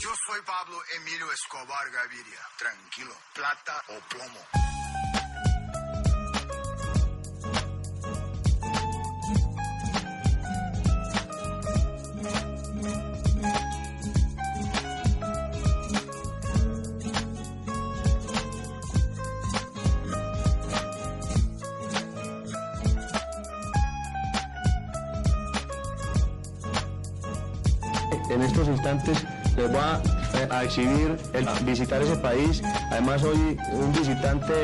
Yo soy Pablo Emilio Escobar Gaviria. Tranquilo, plata o plomo. En estos instantes les voy a, eh, a exhibir el visitar ese país. Además un visitante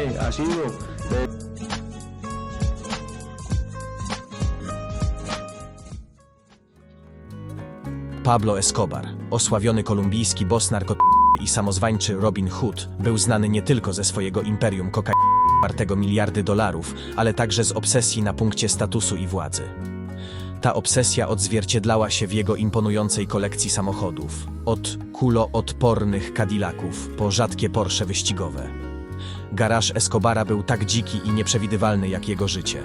Pablo Escobar, osławiony kolumbijski boss narko i samozwańczy Robin Hood, był znany nie tylko ze swojego imperium kokainy wartego miliardy dolarów, ale także z obsesji na punkcie statusu i władzy. Ta obsesja odzwierciedlała się w jego imponującej kolekcji samochodów, od kuloodpornych Cadillaców po rzadkie Porsche wyścigowe. Garaż Escobara był tak dziki i nieprzewidywalny jak jego życie.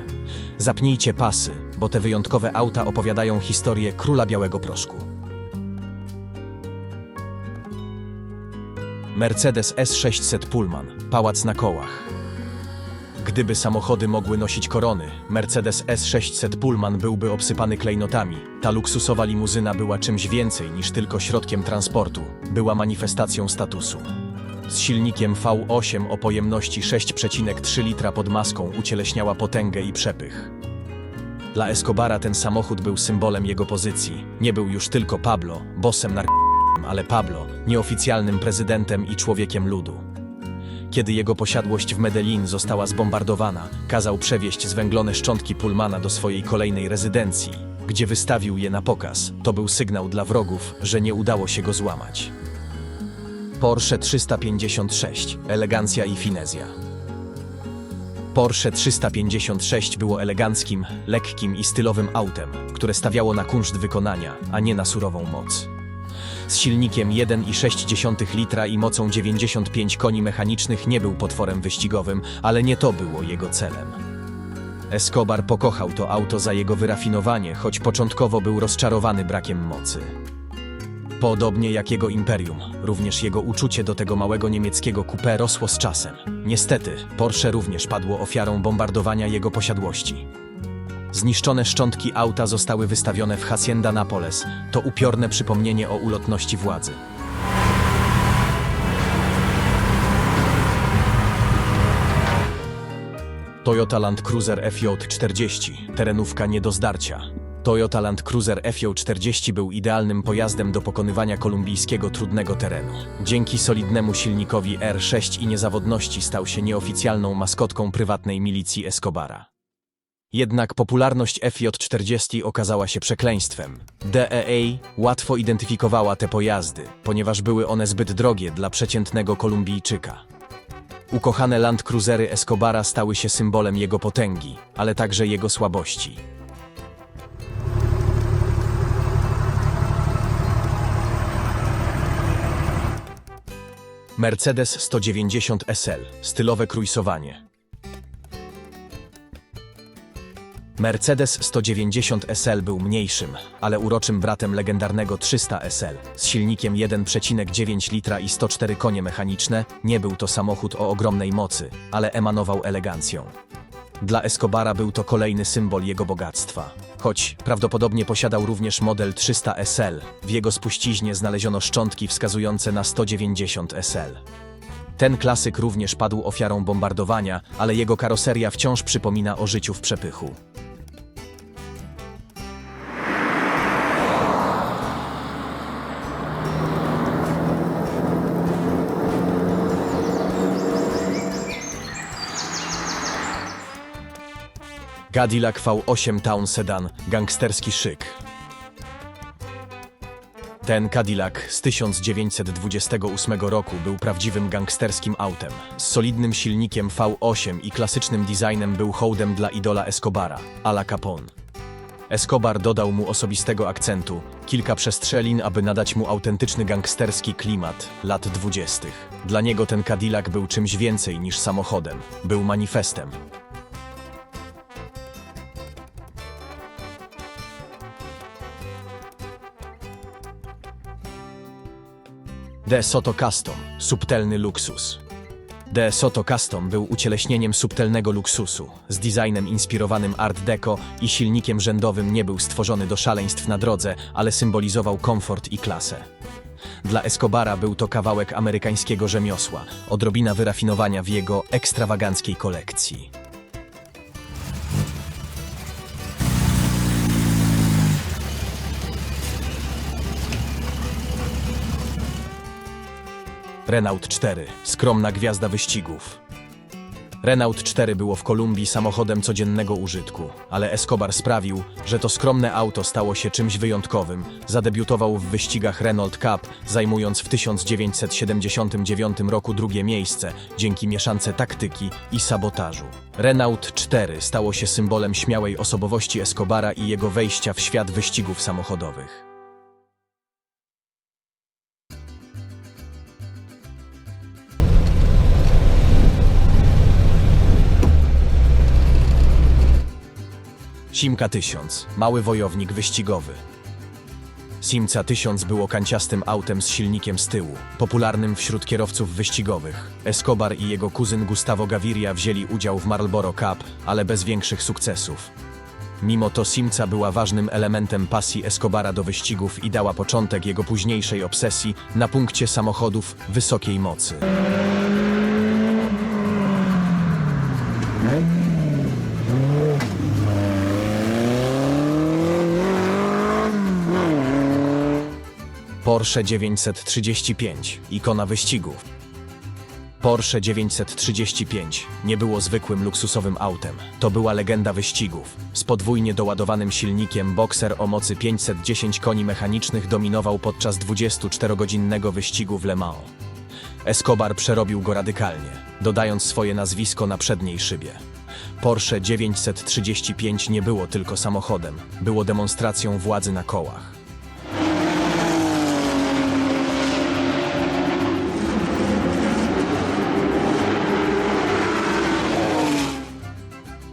Zapnijcie pasy, bo te wyjątkowe auta opowiadają historię króla białego proszku. Mercedes S600 Pullman, pałac na kołach. Gdyby samochody mogły nosić korony, Mercedes S600 Pullman byłby obsypany klejnotami. Ta luksusowa limuzyna była czymś więcej niż tylko środkiem transportu. Była manifestacją statusu. Z silnikiem V8 o pojemności 6,3 litra pod maską ucieleśniała potęgę i przepych. Dla Escobara ten samochód był symbolem jego pozycji. Nie był już tylko Pablo, bossem nar ale Pablo, nieoficjalnym prezydentem i człowiekiem ludu. Kiedy jego posiadłość w Medellin została zbombardowana, kazał przewieźć zwęglone szczątki Pullmana do swojej kolejnej rezydencji, gdzie wystawił je na pokaz. To był sygnał dla wrogów, że nie udało się go złamać. Porsche 356 elegancja i finezja. Porsche 356 było eleganckim, lekkim i stylowym autem, które stawiało na kunszt wykonania, a nie na surową moc. Z silnikiem 1,6 litra i mocą 95 koni mechanicznych nie był potworem wyścigowym, ale nie to było jego celem. Escobar pokochał to auto za jego wyrafinowanie, choć początkowo był rozczarowany brakiem mocy. Podobnie jak jego imperium, również jego uczucie do tego małego niemieckiego coupé rosło z czasem. Niestety, Porsche również padło ofiarą bombardowania jego posiadłości. Zniszczone szczątki auta zostały wystawione w Hacienda Napoles. To upiorne przypomnienie o ulotności władzy. Toyota Land Cruiser FJ40, terenówka nie do zdarcia. Toyota Land Cruiser FJ40 był idealnym pojazdem do pokonywania kolumbijskiego trudnego terenu. Dzięki solidnemu silnikowi R6 i niezawodności stał się nieoficjalną maskotką prywatnej milicji Escobara. Jednak popularność FJ40 okazała się przekleństwem. DEA łatwo identyfikowała te pojazdy, ponieważ były one zbyt drogie dla przeciętnego Kolumbijczyka. Ukochane Land Cruisery Escobara stały się symbolem jego potęgi, ale także jego słabości. Mercedes 190 SL, stylowe krujsowanie. Mercedes 190 SL był mniejszym, ale uroczym bratem legendarnego 300 SL. Z silnikiem 1,9 litra i 104 konie mechaniczne, nie był to samochód o ogromnej mocy, ale emanował elegancją. Dla Escobara był to kolejny symbol jego bogactwa. Choć prawdopodobnie posiadał również model 300 SL, w jego spuściźnie znaleziono szczątki wskazujące na 190 SL. Ten klasyk również padł ofiarą bombardowania, ale jego karoseria wciąż przypomina o życiu w przepychu. Cadillac V8 Town Sedan, gangsterski szyk. Ten Cadillac z 1928 roku był prawdziwym gangsterskim autem. Z solidnym silnikiem V8 i klasycznym designem był hołdem dla idola Escobara, Ala Capone. Escobar dodał mu osobistego akcentu, kilka przestrzelin, aby nadać mu autentyczny gangsterski klimat lat dwudziestych. Dla niego ten Cadillac był czymś więcej niż samochodem, był manifestem. De Soto Custom subtelny luksus. De Soto Custom był ucieleśnieniem subtelnego luksusu, z designem inspirowanym Art Deco i silnikiem rzędowym nie był stworzony do szaleństw na drodze, ale symbolizował komfort i klasę. Dla Escobara był to kawałek amerykańskiego rzemiosła, odrobina wyrafinowania w jego ekstrawaganckiej kolekcji. Renault 4, skromna gwiazda wyścigów. Renault 4 było w Kolumbii samochodem codziennego użytku, ale Escobar sprawił, że to skromne auto stało się czymś wyjątkowym. Zadebiutował w wyścigach Renault Cup, zajmując w 1979 roku drugie miejsce dzięki mieszance taktyki i sabotażu. Renault 4 stało się symbolem śmiałej osobowości Escobara i jego wejścia w świat wyścigów samochodowych. Simca 1000, mały wojownik wyścigowy. Simca 1000 było kanciastym autem z silnikiem z tyłu, popularnym wśród kierowców wyścigowych. Escobar i jego kuzyn Gustavo Gaviria wzięli udział w Marlboro Cup, ale bez większych sukcesów. Mimo to Simca była ważnym elementem pasji Escobara do wyścigów i dała początek jego późniejszej obsesji na punkcie samochodów wysokiej mocy. Porsche 935, ikona wyścigów. Porsche 935 nie było zwykłym luksusowym autem. To była legenda wyścigów. Z podwójnie doładowanym silnikiem Boxer o mocy 510 koni mechanicznych dominował podczas 24-godzinnego wyścigu w Le Mans. Escobar przerobił go radykalnie, dodając swoje nazwisko na przedniej szybie. Porsche 935 nie było tylko samochodem, było demonstracją władzy na kołach.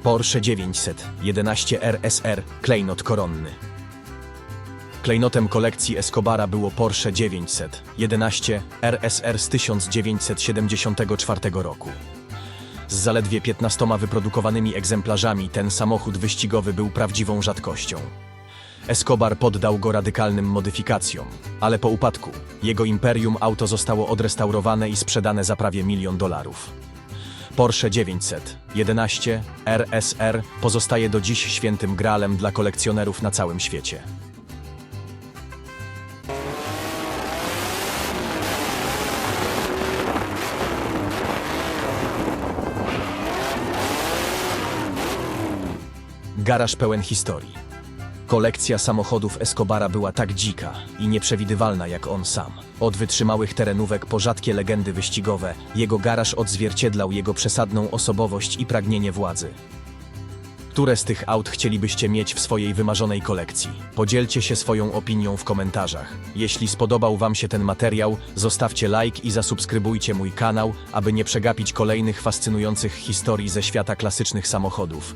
Porsche 911 RSR klejnot koronny. Klejnotem kolekcji Escobara było Porsche 911 RSR z 1974 roku. Z zaledwie 15 wyprodukowanymi egzemplarzami ten samochód wyścigowy był prawdziwą rzadkością. Escobar poddał go radykalnym modyfikacjom, ale po upadku jego imperium auto zostało odrestaurowane i sprzedane za prawie milion dolarów. Porsche 911 RSR pozostaje do dziś świętym gralem dla kolekcjonerów na całym świecie. Garaż pełen historii. Kolekcja samochodów Escobara była tak dzika i nieprzewidywalna jak on sam. Od wytrzymałych terenówek po rzadkie legendy wyścigowe, jego garaż odzwierciedlał jego przesadną osobowość i pragnienie władzy. Które z tych aut chcielibyście mieć w swojej wymarzonej kolekcji? Podzielcie się swoją opinią w komentarzach. Jeśli spodobał Wam się ten materiał, zostawcie like i zasubskrybujcie mój kanał, aby nie przegapić kolejnych fascynujących historii ze świata klasycznych samochodów.